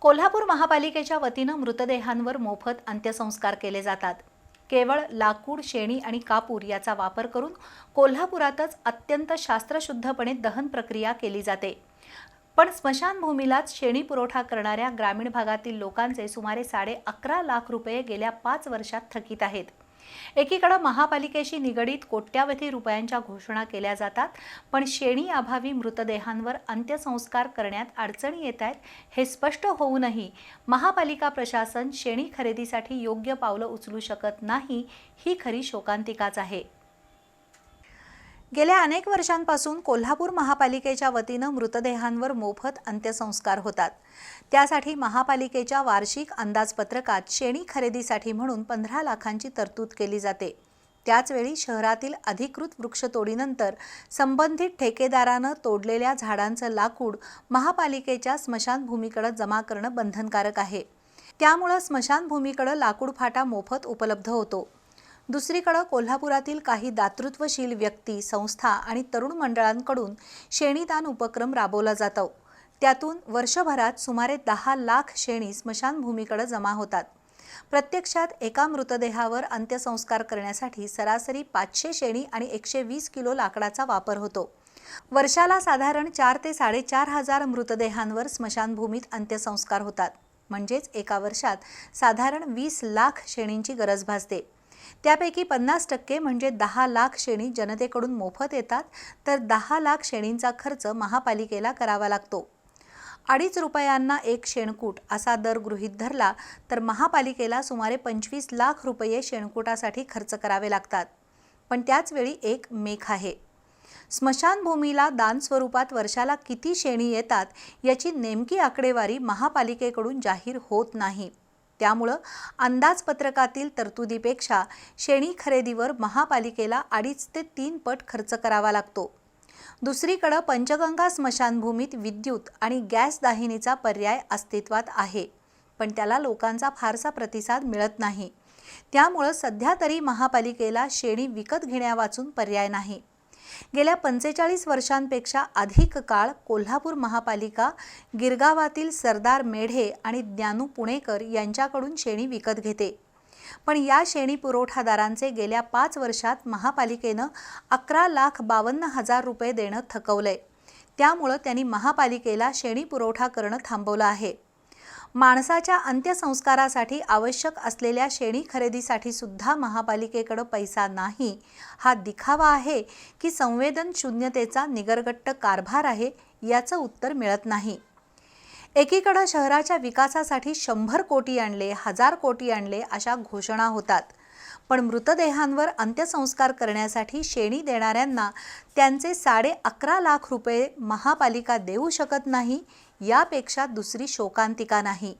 कोल्हापूर महापालिकेच्या वतीनं मृतदेहांवर मोफत अंत्यसंस्कार केले जातात. केवळ लाकूड शेणी आणि कापूर याचा वापर करून कोल्हापुरातच अत्यंत शास्त्रशुद्धपणे दहन प्रक्रिया केली जाते. पण स्मशानभूमीलाच शेणी पुरवठा करणाऱ्या ग्रामीण भागातील लोकांचे सुमारे साडे अकरा लाख रुपये गेल्या पाच वर्षात थकीत आहेत. एकीकडे महापालिकेशी निगडीत कोट्यावधी रुपयांच्या घोषणा केल्या जातात पण शेणी अभावी मृतदेहांवर अंत्यसंस्कार करण्यात अडचणी येत आहेत हे स्पष्ट होऊनही महापालिका प्रशासन शेणी खरेदीसाठी योग्य पावलं उचलू शकत नाही ही खरी शोकांतिकाच आहे. गेल्या अनेक वर्षांपासून कोल्हापूर महापालिकेच्या वतीनं मृतदेहांवर मोफत अंत्यसंस्कार होतात. त्यासाठी महापालिकेच्या वार्षिक अंदाजपत्रकात शेणी खरेदीसाठी म्हणून पंधरा लाखांची तरतूद केली जाते. त्याचवेळी शहरातील अधिकृत वृक्षतोडीनंतर संबंधित ठेकेदारानं तोडलेल्या झाडांचं लाकूड महापालिकेच्या स्मशानभूमीकडे जमा करणं बंधनकारक आहे. त्यामुळं स्मशानभूमीकडे लाकूड फाटा मोफत उपलब्ध होतो. दुसरीकडं कोल्हापुरातील काही दातृत्वशील व्यक्ती संस्था आणि तरुण मंडळांकडून शेणीदान उपक्रम राबवला जातो. त्यातून वर्षभरात सुमारे दहा लाख शेणी स्मशानभूमीकडे जमा होतात. प्रत्यक्षात एका मृतदेहावर अंत्यसंस्कार करण्यासाठी सरासरी पाचशे शेणी आणि एकशे वीस किलो लाकडाचा वापर होतो. वर्षाला साधारण चार ते साडेचार हजार मृतदेहांवर स्मशानभूमीत अंत्यसंस्कार होतात. म्हणजेच एका वर्षात साधारण वीस लाख शेणींची गरज भासते. त्यापैकी पन्नास टक्के म्हणजे दहा लाख शेणी जनतेकडून मोफत येतात तर दहा लाख शेणींचा खर्च महापालिकेला करावा लागतो. अडीच रुपयांना एक शेणकूट असा दर गृहीत धरला तर महापालिकेला सुमारे पंचवीस लाख रुपये शेणकुटासाठी खर्च करावे लागतात. पण त्याचवेळी एक मेख आहे. स्मशानभूमीला दान स्वरूपात वर्षाला किती शेणी येतात याची नेमकी आकडेवारी महापालिकेकडून जाहीर होत नाही. त्यामुळं अंदाजपत्रकातील तरतुदीपेक्षा शेणी खरेदीवर महापालिकेला अडीच ते तीन पट खर्च करावा लागतो. दुसरीकडं पंचगंगा स्मशानभूमीत विद्युत आणि गॅस दाहिनीचा पर्याय अस्तित्वात आहे पण त्याला लोकांचा फारसा प्रतिसाद मिळत नाही. त्यामुळं सध्या तरी महापालिकेला शेणी विकत घेण्यावाचून पर्याय नाही. गेल्या पंचेचाळीस वर्षांपेक्षा अधिक काळ कोल्हापूर महापालिका गिरगावातील सरदार मेढे आणि ज्ञानू पुणेकर यांच्याकडून शेणी विकत घेते. पण या शेणी पुरवठादारांचे गेल्या पाच वर्षात महापालिकेनं अकरा लाख बावन्न हजार रुपये देणं थकवलंय. त्यामुळं त्यांनी महापालिकेला शेणी पुरवठा करणं थांबवलं आहे. माणसाच्या अंत्यसंस्कारासाठी आवश्यक असलेल्या शेणी खरेदीसाठी सुद्धा महापालिकेकडं पैसा नाही. हा दिखावा आहे की संवेदन शून्यतेचा निगरगट्ट कारभार आहे याचं उत्तर मिळत नाही. एकीकडं शहराच्या विकासासाठी शंभर कोटी आणले हजार कोटी आणले अशा घोषणा होतात. पण मृतदेहांवर अंत्यसंस्कार करण्यासाठी शेणी देणाऱ्यांना त्यांचे साडे अकरा लाख रुपये महापालिका देऊ शकत नाही यापेक्षा दुसरी शोकांतिका नाही.